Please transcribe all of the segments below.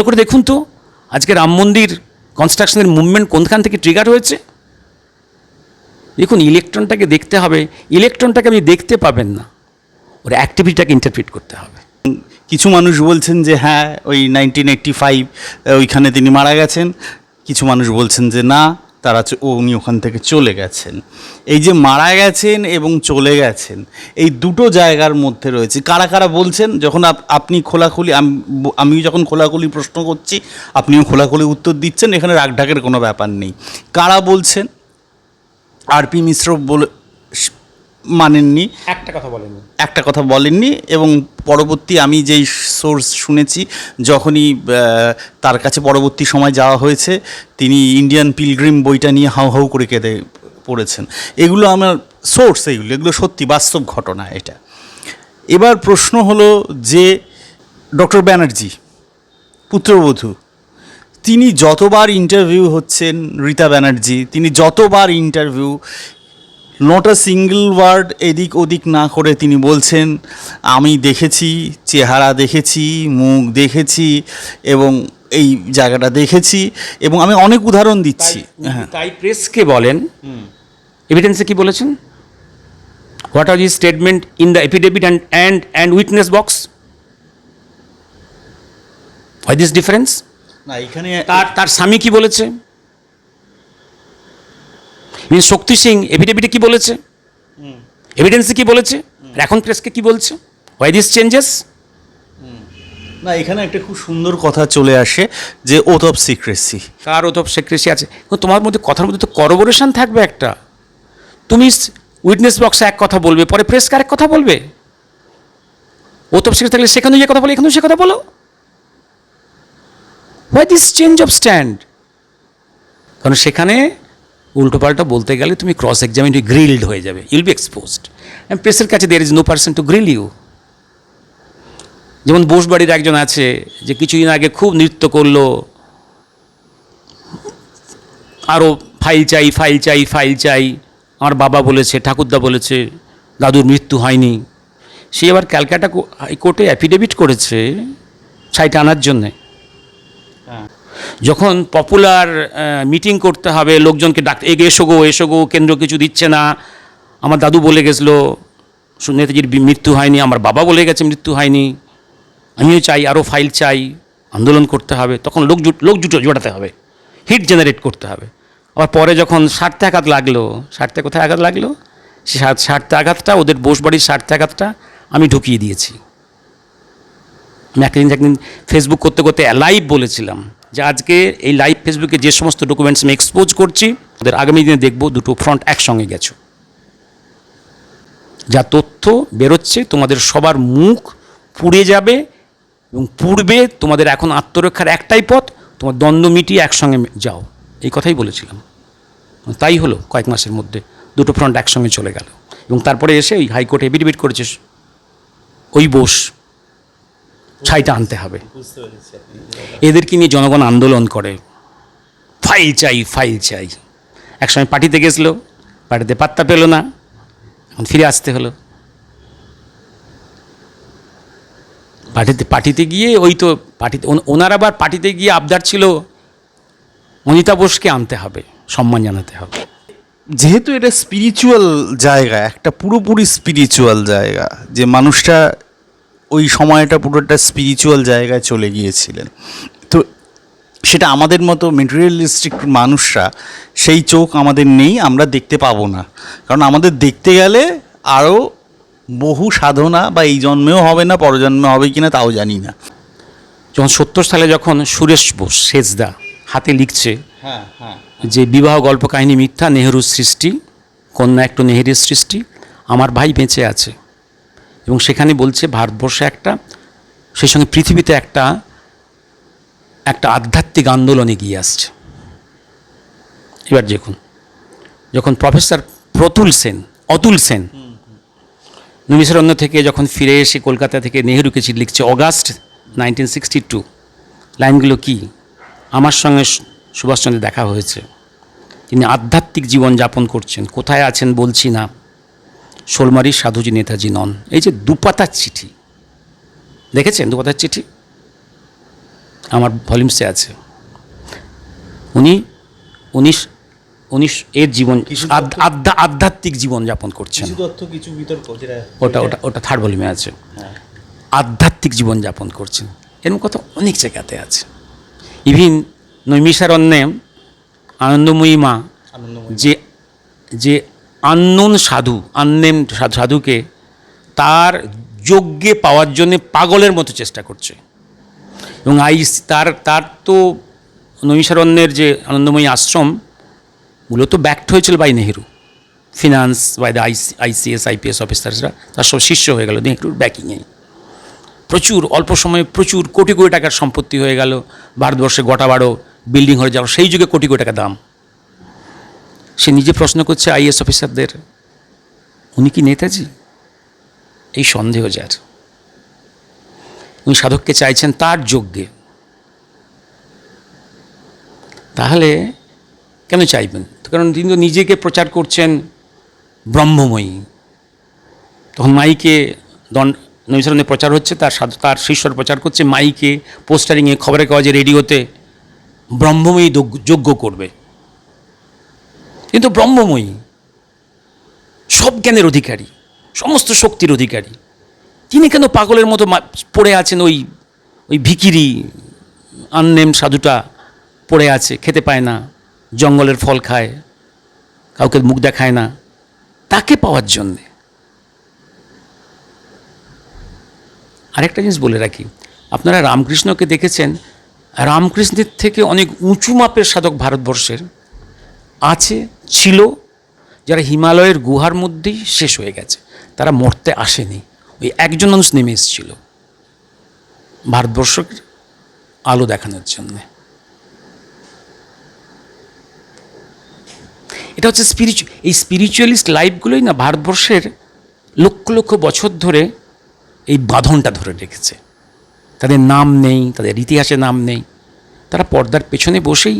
ভালো করে দেখুন তো, আজকে রাম মন্দির কনস্ট্রাকশনের মুভমেন্ট কোনখান থেকে ট্রিগার হয়েছে? দেখুন ইলেকট্রনটাকে দেখতে হবে ইলেকট্রনটাকে আপনি দেখতে পাবেন না, ওর অ্যাক্টিভিটিটাকে ইন্টারপ্রিট করতে হবে। কিছু মানুষ বলছেন যে হ্যাঁ ওই নাইনটিন এইটটি ফাইভ ওইখানে তিনি মারা গেছেন। কিছু মানুষ বলছেন যে, না তারা উনি ওখান থেকে চলে গেছেন। এই যে মারা গেছেন এবং চলে গেছেন, এই দুটো জায়গার মধ্যে রয়েছে। কারা কারা বলছেন? যখন আপ- আপনি খোলাখুলি আম- যখন খোলাখুলি প্রশ্ন করছি, আপনিও খোলাখুলি উত্তর দিচ্ছেন, এখানে রাগঢাকের কোনো ব্যাপার নেই। কারা বলছেন? আর পি মিশ্র বলে মানেননি। একটা কথা বলেননি। একটা কথা বলেননি এবং পরবর্তী আমি যেই সোর্স শুনেছি যখনই তার কাছে পরবর্তী সময় যাওয়া হয়েছে তিনি ইন্ডিয়ান পিলগ্রিম বইটা নিয়ে হাউ হাউ করে কেঁদে পড়েছেন। এগুলো আমার সোর্স এগুলো এগুলো সত্যি বাস্তব ঘটনা এটা। এবার প্রশ্ন হলো যে ডক্টর ব্যানার্জি পুত্রবধূ তিনি যতবার ইন্টারভিউ হচ্ছেন রীতা ব্যানার্জি তিনি যতবার ইন্টারভিউ নট সিঙ্গেল ওয়ার্ড এদিক ওদিক না করে তিনি বলছেন আমি দেখেছি চেহারা দেখেছি মুখ দেখেছি এবং এই জায়গাটা দেখেছি এবং আমি অনেক উদাহরণ দিচ্ছি। হ্যাঁ। তাই প্রেসকে বলেন এভিডেন্সে কি বলেছেন? What are is statement in the affidavit and and and witness box why this difference না এখানে তার তার স্বামী কি বলেছে? মিস শক্তি সিং এফিডেভিটে কি বলেছে? এভিডেন্সে কি বলেছে? এখন প্রেসকে কি বলছে? হোয়াই দিস চেঞ্জেস না এখানে একটা খুব সুন্দর কথা চলে আসে যে ওথ অফ সিক্রেসি কার ওত সিক্রেসি আছে? তোমার মধ্যে কথার মধ্যে তো করবোরেশন থাকবে একটা। তুমি উইটনেস বক্সে এক কথা বলবে পরে প্রেস কার এক কথা বলবে? ও তো সেখানে থাকলে সেখানেও যে কথা বলে এখানেও সে কথা বলো। Why this change of stand কারণ সেখানে উল্টোপাল্টা বলতে গেলে তুমি ক্রস এক্সামিন গ্রিলড হয়ে যাবে। ইউল বি এক্সপোজড প্রেসের কাছে there is no person to grill you যেমন বোসবাড়ির একজন আছে, যে কিছুদিন আগে খুব নৃত্য করল। আরও ফাইল চাই ফাইল চাই ফাইল চাই। আমার বাবা বলেছে, ঠাকুরদা বলেছে, দাদুর মৃত্যু হয়নি। সে আবার ক্যালকাটা হাইকোর্টে অ্যাফিডেভিট করেছে, ছাইটা আনার জন্যে। যখন পপুলার মিটিং করতে হবে, লোকজনকে ডাকতে এগে এসো গো এসো গো, কেন্দ্র কিছু দিচ্ছে না। আমার দাদু বলে গেছিল নেতাজির মৃত্যু হয়নি, আমার বাবা বলে গেছে মৃত্যু হয়নি, আমিও চাই আরও ফাইল চাই, আন্দোলন করতে হবে। তখন লোক লোক জুটো, জোটাতে হবে হিট জেনারেট করতে হবে। আবার পরে যখন স্বার্থে আঘাত লাগল, স্বার্থে কোথায় আঘাত লাগল? সে স্বার্থে আঘাতটা, ওদের বোসবাড়ির স্বার্থে আঘাতটা আমি ঢুকিয়ে দিয়েছি। আমি একদিন একদিন ফেসবুক করতে করতে অ্যালাইভ বলেছিলাম। যে আজকে এই লাইভ ফেসবুকে যে সমস্ত ডকুমেন্টস আমি এক্সপোজ করছি, ওদের আগামী দিনে দেখব দুটো ফ্রন্ট একসঙ্গে গেছো। যা তথ্য বেরোচ্ছে, তোমাদের সবার মুখ পুড়ে যাবে এবং পূর্বে তোমাদের এখন আত্মরক্ষার একটাই পথ, তোমার দ্বন্দ্ব মিটিয়ে একসঙ্গে যাও। এই কথাই বলেছিলাম। তাই হলো কয়েক মাসের মধ্যে দুটো ফ্রন্ট একসঙ্গে চলে গেল। এবং তারপরে এসে ওই হাইকোর্টে এফিডেভিট করেছে ওই বোস। ছাইটা আনতে হবে। এদেরকে নিয়ে জনগণ আন্দোলন করে। ফাইল চাই ফাইল চাই। একসময় পার্টিতে গেছিল পার্টিতে পাত্তা পেল না। এখন ফিরে আসতে হলো। পার্টিতে পার্টিতে গিয়ে ওই তো পার্টিতে ওন- ওনার আবার পার্টিতে গিয়ে আবদার ছিল অনিতা বোসকে আনতে হবে সম্মান জানাতে হবে। যেহেতু এটা স্পিরিচুয়াল জায়গা একটা পুরোপুরি স্পিরিচুয়াল জায়গা যে মানুষটা ওই সময়টা পুরোটা স্পিরিচুয়াল জায়গায় চলে গিয়েছিলেন। তো সেটা আমাদের মতো মেটেরিয়ালিস্টিক মানুষরা সেই চোখ আমাদের নেই আমরা দেখতে পাবো না। কারণ আমাদের দেখতে গেলে আরও বহু সাধনা বা এই জন্মেও হবে না পরজন্মে হবে কিনা তাও জানি না। যখন সত্তর সালে যখন সুরেশ বোস সেজদা হাতে লিখছে হ্যাঁ হ্যাঁ। যে বিবাহ গল্প কাহিনী মিথ্যা নেহরুর সৃষ্টি কন্যা একটু নেহেরের সৃষ্টি আমার ভাই বেঁচে আছে। এবং সেখানে বলছে ভারতবর্ষে একটা, সেই সঙ্গে পৃথিবীতে একটা একটা আধ্যাত্মিক আন্দোলন এগিয়ে আসছে। এবার দেখুন, যখন প্রফেসর প্রতুল সেন, অতুল সেন নবিশরণ্য থেকে যখন ফিরে এসে কলকাতা থেকে নেহেরুকে চিঠি লিখছে, অগাস্ট নাইনটিন সিক্সটি টু, লাইনগুলো কি? আমার সঙ্গে সুভাষচন্দ্রের দেখা হয়েছে। তিনি আধ্যাত্মিক জীবন যাপন করছেন, কোথায় আছেন বলছি না। শোলমারির সাধুজি নেতাজি নন। এই যে দুপাতার চিঠি দেখেছেন দুপাতার চিঠি? আমার ভলিউমসে আছে। উনি উনিশ উনিশ এর জীবন আধ্য- আধ্য- আধ্যাত্মিক জীবন যাপন করছেন। ওটা ওটা ওটা থার্ড ভলিউমে আছে। আধ্যাত্মিক জীবন যাপন করছেন। এরকম কথা অনেক জায়গাতে আছে। ইভিন নৈমিষারণ্যে আনন্দময়ী মা। যে যে আননোন সাধু, আন্নেম সাধুকে তার যজ্ঞে পাওয়ার জন্য পাগলের মতো চেষ্টা করছে। এবং আইস তার তার তো নৈমিষারণ্যের যে আনন্দময়ী আশ্রম তো ব্যাক্ট হয়েছিল by Nehru finance by the IC ICS IPS অফিসার্সরা তার সব শিষ্য হয়ে গেল নেহরুর ব্যাকিংয়ে প্রচুর, অল্প সময়ে প্রচুর কোটি কোটি টাকার সম্পত্তি হয়ে গেল। ভারতবর্ষে গোটা বারো বিল্ডিং হয়ে যাওয়া সেই যুগে কোটি কোটি টাকা দাম। সে নিজে প্রশ্ন করছে আইএস অফিসারদের। উনি কি নেতাজি? এই সন্দেহ যার। উনি সাধককে চাইছেন তার যজ্ঞে। তাহলে কেন চাইবেন? কারণ তিনি তো নিজেকে প্রচার করছেন ব্রহ্মময়ী। তখন মাইকে দণ্ড নৈশরণে প্রচার হচ্ছে, তার সাধ, তার শিষ্যর প্রচার করছে, মাইকে পোস্টারিংয়ে খবরের কাগজে রেডিওতে ব্রহ্মময়ী যজ্ঞ করবে। কিন্তু ব্রহ্মময়ী, সব জ্ঞানের অধিকারী, সমস্ত শক্তির অধিকারী। তিনি কেন পাগলের মতো পড়ে আছেন ওই ওই ভিকিরি আন্নেম সাধুটা পড়ে আছে, খেতে পায় না, জঙ্গলের ফল খায়, কাউকে মুখ দেখায় না, তাকে পাওয়ার জন্যে। আরেকটা জিনিস বলে রাখি, আপনারা রামকৃষ্ণকে দেখেছেন, রামকৃষ্ণের থেকে অনেক উঁচু মাপের সাধক ভারতবর্ষের আছে ছিল, যারা হিমালয়ের গুহার মধ্যেই শেষ হয়ে গেছে, তারা মরতে আসেনি। ওই একজন মানুষ নেমে এসেছিল ভারতবর্ষকে আলো দেখানোর জন্যে। এটা হচ্ছে স্পিরিচু এই স্পিরিচুয়ালিস্ট লাইফগুলোই না ভারতবর্ষের লক্ষ লক্ষ বছর ধরে এই বাঁধনটা ধরে রেখেছে। তাদের নাম নেই, তাদের ইতিহাসে নাম নেই, তারা পর্দার পেছনে বসেই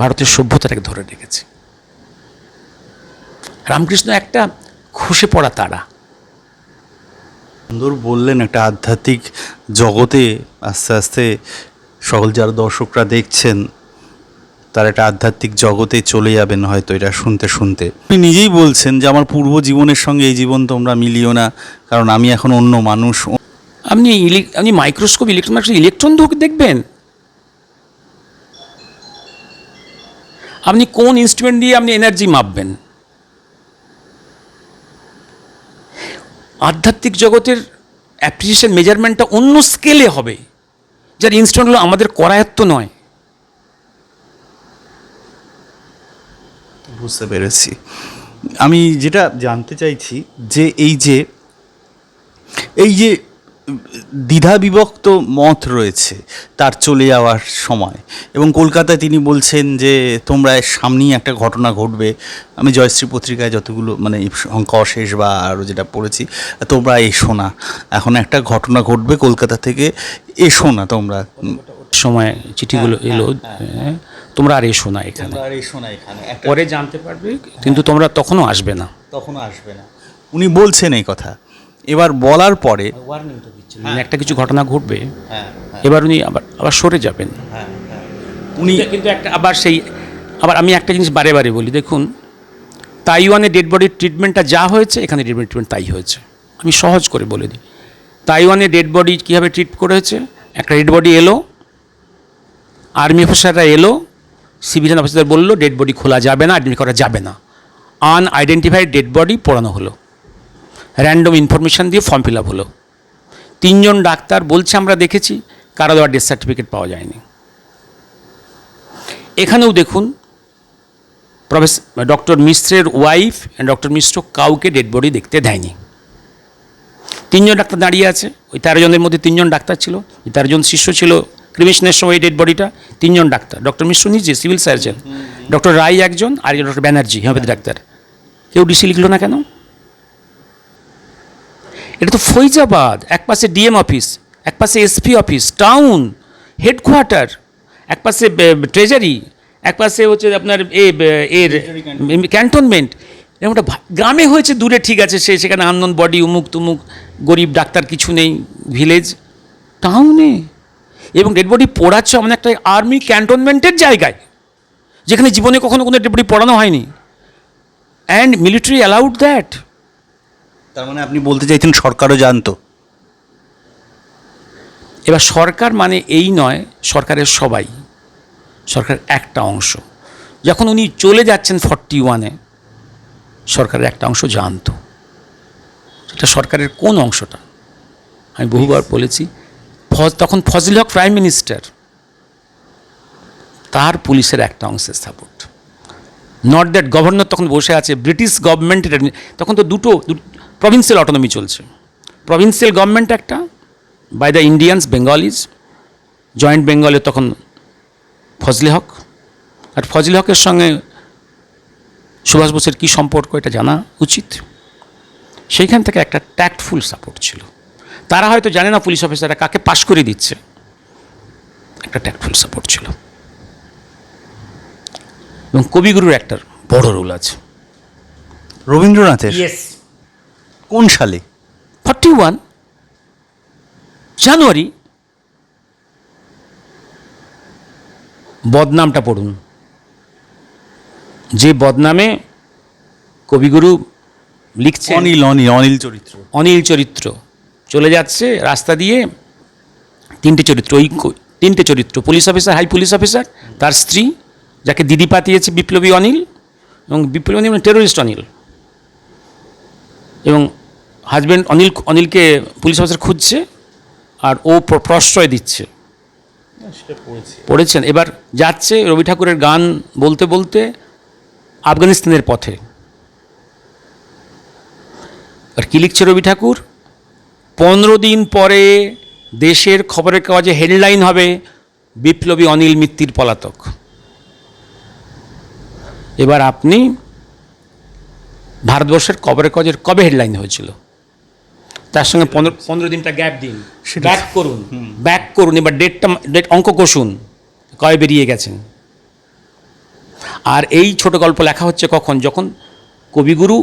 ভারতের সভ্যতাটাকে ধরে রেখেছে। রামকৃষ্ণ একটা খসে পড়া তারা। সুন্দর বললেন একটা আধ্যাত্মিক জগতে আস্তে আস্তে সকল যারা দর্শকরা দেখছেন তার একটা আধ্যাত্মিক জগতে চলে যাবেন হয়তো এটা শুনতে শুনতে। আপনি নিজেই বলছেন যে আমার পূর্ব জীবনের সঙ্গে এই জীবন তোমরা মিলিও না কারণ আমি এখন অন্য মানুষ। আপনি আপনি মাইক্রোস্কোপ ইলেকট্রন ইলেকট্রন দেখবেন? আপনি কোন ইনস্ট্রুমেন্ট দিয়ে আপনি এনার্জি মাপবেন? আধ্যাত্মিক জগতের অ্যাপ্রিসিয়েশন মেজারমেন্টটা অন্য স্কেলে হবে। যার ইনস্ট্রুমেন্টগুলো আমাদের করায়ত্ত নয়। বুঝতে পেরেছি। আমি যেটা জানতে চাইছি যে এই যে এই যে দ্বিধা বিভক্ত মত রয়েছে তার চলে যাওয়ার সময়। এবং কলকাতায় তিনি বলছেন যে তোমরা এর সামনেই একটা ঘটনা ঘটবে। আমি জয়শ্রী পত্রিকায় যতগুলো মানে অঙ্ক অশেষ বা আরও যেটা পড়েছি তোমরা এসো না। এখন একটা ঘটনা ঘটবে কলকাতা থেকে এসো না তোমরা। সময় চিঠিগুলো এলো হ্যাঁ, তোমরা আর এসো না এখানে। আর এসো না এখানে। পরে জানতে পারবে কিন্তু তোমরা তখনও আসবে না। তখনও আসবে না। উনি বলছেন এই কথা। এবার বলার পরে ওয়ার্নিং তো দিচ্ছেন। মানে একটা কিছু ঘটনা ঘটবে হ্যাঁ এবার উনি আবার আবার সরে যাবেন। হ্যাঁ হ্যাঁ। উনি কিন্তু একটা আবার সেই আবার আমি একটা জিনিস বারে বারে বলি দেখুন তাইওয়ানে ডেড বডির ট্রিটমেন্টটা যা হয়েছে এখানে ডেড বডি ট্রিটমেন্ট তাই হয়েছে। আমি সহজ করে বলে দিই। তাইওয়ানে ডেড বডি কীভাবে ট্রিট করেছে? একটা ডেড বডি এলো আর্মি অফিসাররা এলো সিভিলিয়ান অফিসার বলল ডেড বডি খোলা যাবে না অ্যাডমিট করা যাবে না। আনআইডেন্টিফাইড ডেড বডি পড়ানো হলো। র্যান্ডম ইনফরমেশান দিয়ে ফর্ম ফিল আপ হলো। তিনজন ডাক্তার বলছে, আমরা দেখেছি, কারও দেওয়ার ডেথ সার্টিফিকেট পাওয়া যায়নি। এখানেও দেখুন প্রফেসর ডক্টর মিশ্রের ওয়াইফ অ্যান্ড ডক্টর মিশ্র কাউকে ডেড বডি দেখতে দেয়নি। তিনজন ডাক্তার দাঁড়িয়ে আছে, ওই তেরো জনের মধ্যে তিনজন ডাক্তার ছিল, ওই তেরো জন শিষ্য ছিল ক্রিমিশনের সময় এই ডেড বডিটা তিনজন ডাক্তার ডক্টর মিশ্র নিজে সিভিল সার্জন ডক্টর রায় একজন, আর ডক্টর ব্যানার্জি হোমিওপ্যাথি ডাক্তার। কেউ ডিসি লিখলো না কেন? এটা তো ফৈজাবাদ, এক পাশে ডিএম অফিস, এক পাশে এসপি অফিস, টাউন, হেডকোয়ার্টার, এক পাশে ট্রেজারি, এক পাশে হচ্ছে আপনার এ এর ক্যান্টনমেন্ট। এরকম একটা গ্রামে হয়েছে, দূরে ঠিক আছে, সে সেখানে আন্দোলন বডি, উমুক তুমুক, গরিব ডাক্তার কিছু নেই, ভিলেজ, টাউনে। এবং ডেড বডি পোড়াচ্ছে এমন একটা আর্মি ক্যান্টনমেন্টের জায়গায়, যেখানে জীবনে কখনো কোনো ডেড বডি পড়ানো হয়নি। অ্যান্ড মিলিটারি অ্যালাউড দ্যাট তার মানে আপনি বলতে চাইছেন সরকারও জানতো। এবার সরকার মানে এই নয়, সরকারের সবাই। সরকার একটা অংশ। যখন উনি চলে যাচ্ছেন ফর্টি ওয়ানে সরকারের একটা অংশ জানতো। সেটা সরকারের কোন অংশটা? আমি বহুবার বলেছি তখন ফজল হক প্রাইম মিনিস্টার, তার পুলিশের একটা অংশের সাপোর্ট নট দ্যাট গভর্নর তখন বসে আছে ব্রিটিশ গভর্নমেন্টের তখন তো দুটো প্রভিন্সিয়াল অটোনমি চলছে। প্রভিন্সিয়াল গভর্নমেন্ট একটা by the Indians Bengalis joint বেঙ্গলে তখন ফজলে হক। আর ফজলে হকের সঙ্গে সুভাষ বোসের কী সম্পর্ক এটা জানা উচিত? সেইখান থেকে একটা ট্যাক্টফুল সাপোর্ট ছিল। তারা হয়তো জানে না পুলিশ অফিসাররা কাকে পাশ করে দিচ্ছে। একটা ট্যাক্টফুল সাপোর্ট ছিল। এবং কবিগুরুর একটা বড় রোল আছে। রবীন্দ্রনাথের? কোন সালে? ফর্টি ওয়ান জানুয়ারি। বদনামটা পড়ুন। যে বদনামে কবিগুরু লিখছে অনিল অনিল অনিল চরিত্র। অনিল চরিত্র। চলে যাচ্ছে রাস্তা দিয়ে তিনটে চরিত্র। ওই তিনটে চরিত্র। Police officer high police officer তার স্ত্রী যাকে দিদি পাতিয়েছে বিপ্লবী অনিল এবং বিপ্লবী অনিল মানে টেরোরিস্ট অনিল। এবং হাজব্যান্ড অনিল অনিলকে পুলিশ অফিসার খুঁজছে আর ও প্রশ্রয় দিচ্ছে। পড়েছেন। এবার যাচ্ছে রবি ঠাকুরের গান বলতে বলতে আফগানিস্তানের পথে। আর কী লিখছে রবি ঠাকুর? পনেরো দিন পরে দেশের খবরের কাগজে হেডলাইন হবে বিপ্লবী অনিল মিত্তির পলাতক। এবার আপনি ভারতবর্ষের খবরের কাগজের কবে হেডলাইন হয়েছিল? তার সঙ্গে পনেরো পনেরো দিনটা গ্যাপ দিন। ব্যাক করুন ব্যাক করুন এবার ডেটটা ডেট অঙ্ক কষুন কয় বেরিয়ে গেছেন। আর এই ছোট গল্প লেখা হচ্ছে কখন? যখন কবিগুরু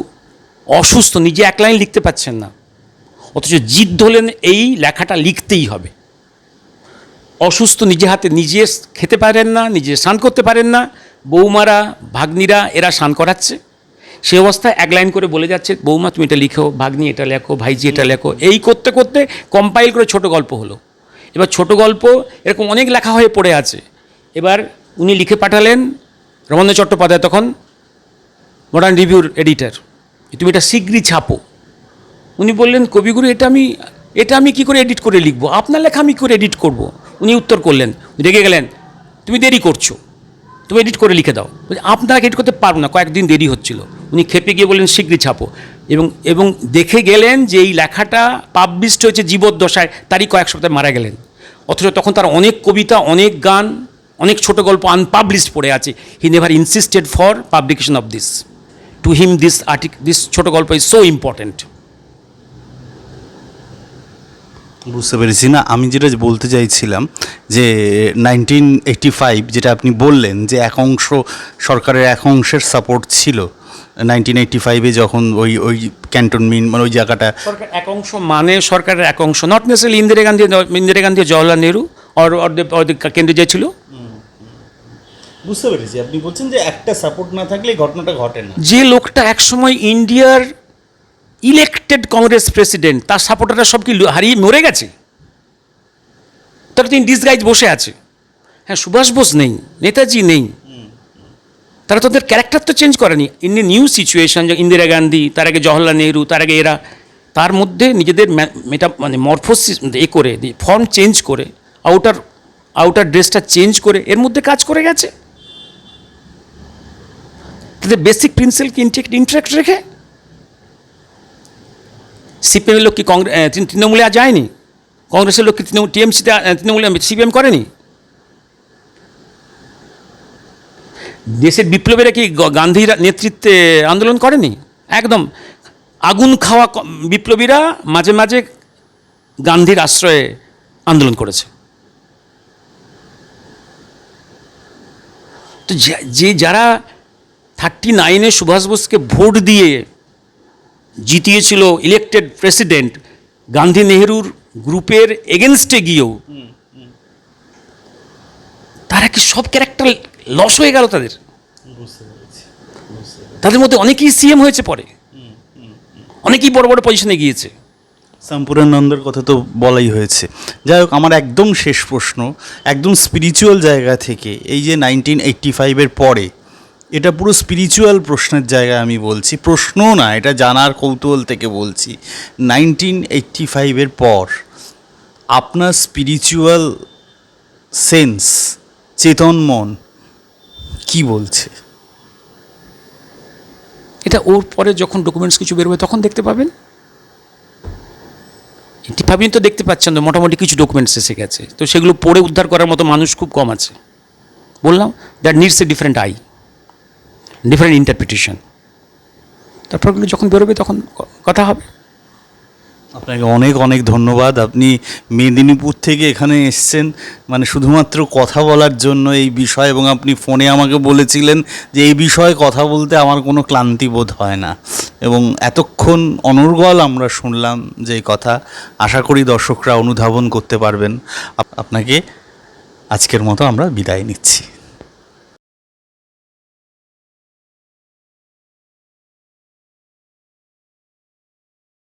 অসুস্থ নিজে এক লাইন লিখতে পাচ্ছেন না অথচ জিদ ধরলেন এই লেখাটা লিখতেই হবে। অসুস্থ নিজে হাতে নিজে খেতে পারেন না নিজে স্নান করতে পারেন না বৌমারা ভাগ্নিরা এরা স্নান করাচ্ছে। সে অবস্থায় এক লাইন করে বলে যাচ্ছে, বৌমা, তুমি এটা লিখো, ভাগ্নি এটা লেখো, ভাইজি এটা লেখো। এই করতে করতে কম্পাইল করে ছোট গল্প হলো। এবার ছোট গল্প এরকম অনেক লেখা হয়ে পড়ে আছে। এবার উনি লিখে পাঠালেন রমন্দ্র চট্টোপাধ্যায় তখন মডার্ন রিভিউর এডিটর তুমি এটা শীঘ্রই ছাপো। উনি বললেন, কবিগুরু, এটা আমি এটা আমি কি করে এডিট করে লিখব? আপনার লেখা আমি করে এডিট করব? উনি উত্তর করলেন রেগে গেলেন, তুমি দেরি করছ, তুমি এডিট করে লিখে দাও। আপনারা এডিট করতে পারব না, কয়েকদিন দেরি হচ্ছিল। উনি খেপে গিয়ে বললেন শীঘ্রই ছাপো। এবং এবং দেখে গেলেন যে এই লেখাটা পাবলিশড হয়েছে জীবদ্দশায়, তারই কয়েক সপ্তাহে মারা গেলেন। অথচ তখন তার অনেক কবিতা, অনেক গান, অনেক ছোট গল্প আনপাবলিশড পড়ে আছে। He never insisted for publication of this to him this article this ছোট গল্প ইজ সো ইম্পর্ট্যান্ট বুঝতে পেরেছি। না, আমি যেটা বলতে চাইছিলাম যে নাইনটিন এইটি ফাইভ যেটা আপনি বললেন যে, এক অংশ সরকারের এক অংশের সাপোর্ট ছিল নাইনটিন এইটি ফাইভে যখন ওই ওই ক্যান্টনমেন্ট মানে ওই জায়গাটা সরকার এক অংশ মানে সরকারের এক অংশ not necessary Indira Gandhi Indira Gandhi Jawaharlal Nehru or কেন্দ্রে যে ছিল। বুঝতে পেরেছি। আপনি বলছেন যে একটা সাপোর্ট না থাকলে ঘটনাটা ঘটে না। যে লোকটা একসময় ইন্ডিয়ার ইলেক্টেড কংগ্রেস প্রেসিডেন্ট তার সাপোর্টাররা সব কি লু- হারিয়ে মরে গেছে? তার তিনি ডিসগাইজ বসে আছে। হ্যাঁ সুভাষ বোস নেই নেতাজি নেই। তারা তাদের ক্যারেক্টার তো চেঞ্জ করেনি। In a new situation Indira Gandhi, তার আগে জওহরলাল নেহরু, তার আগে এরা, তার মধ্যে নিজেদের মেটা মানে মরফোসিস এ করে ফর্ম চেঞ্জ করে আউটার আউটার ড্রেসটা চেঞ্জ করে, এর মধ্যে কাজ করে গেছে। তাদের বেসিক প্রিন্সিপালকে ইন্টেক্ট ইন্টারেক্ট রেখে? সিপিএমের লোক কি কংগ্রেস তৃণমূলে আর যায়নি? কংগ্রেসের লোক কি তৃণমূল টিএমসিতে তৃণমূলে সিপিএম করেনি? দেশের বিপ্লবীরা কি গান্ধীর নেতৃত্বে আন্দোলন করেনি? একদম। আগুন খাওয়া বিপ্লবীরা মাঝে মাঝে গান্ধীর আশ্রয়ে আন্দোলন করেছে। তো যে যারা থার্টি নাইনে সুভাষ বোসকে ভোট দিয়ে জিতিয়েছিল ইলেক্টেড প্রেসিডেন্ট গান্ধী নেহরুর গ্রুপের এগেনস্টে গিয়েও তারা কি সব ক্যারেক্টার লস হয়ে গেল তাদের। তাদের মধ্যে অনেকেই সিএম হয়েছে পরে। অনেকেই বড় বড় পজিশনে গিয়েছে। সম্পূর্ণানন্দের কথা তো বলাই হয়েছে। যাই হোক, আমার একদম শেষ প্রশ্ন, একদম স্পিরিচুয়াল জায়গা থেকে, এই যে নাইনটিন এইট্টি ফাইভের পরে, এটা পুরো স্পিরিচুয়াল প্রশ্নের জায়গায় আমি বলছি, প্রশ্নও না, এটা জানার কৌতূহল থেকে বলছি। নাইনটিন এইট্টি ফাইভের পর, আপনার স্পিরিচুয়াল সেন্স চেতন মন কি বলছে? এটা ওর পরে যখন ডকুমেন্টস কিছু বেরোবে তখন দেখতে পাবেন। এটি ভাবিন তো দেখতে পাচ্ছেন তো, মোটামুটি কিছু ডকুমেন্টস এসে গেছে। তো সেগুলো পড়ে উদ্ধার করার মতো মানুষ খুব কম আছে। বললাম that needs a different I different interpretation তারপরগুলো যখন বেরোবে তখন কথা হবে। আপনাকে অনেক অনেক ধন্যবাদ। আপনি মেদিনীপুর থেকে এখানে এসছেন মানে শুধুমাত্র কথা বলার জন্য এই বিষয় এবং আপনি ফোনে আমাকে বলেছিলেন যে এই বিষয়ে কথা বলতে আমার কোনো ক্লান্তি বোধ হয় না। এবং এতক্ষণ অনর্গল আমরা শুনলাম যে কথা। আশা করি দর্শকরা অনুধাবন করতে পারবেন। আপনাকে আজকের মতো আমরা বিদায় নিচ্ছি।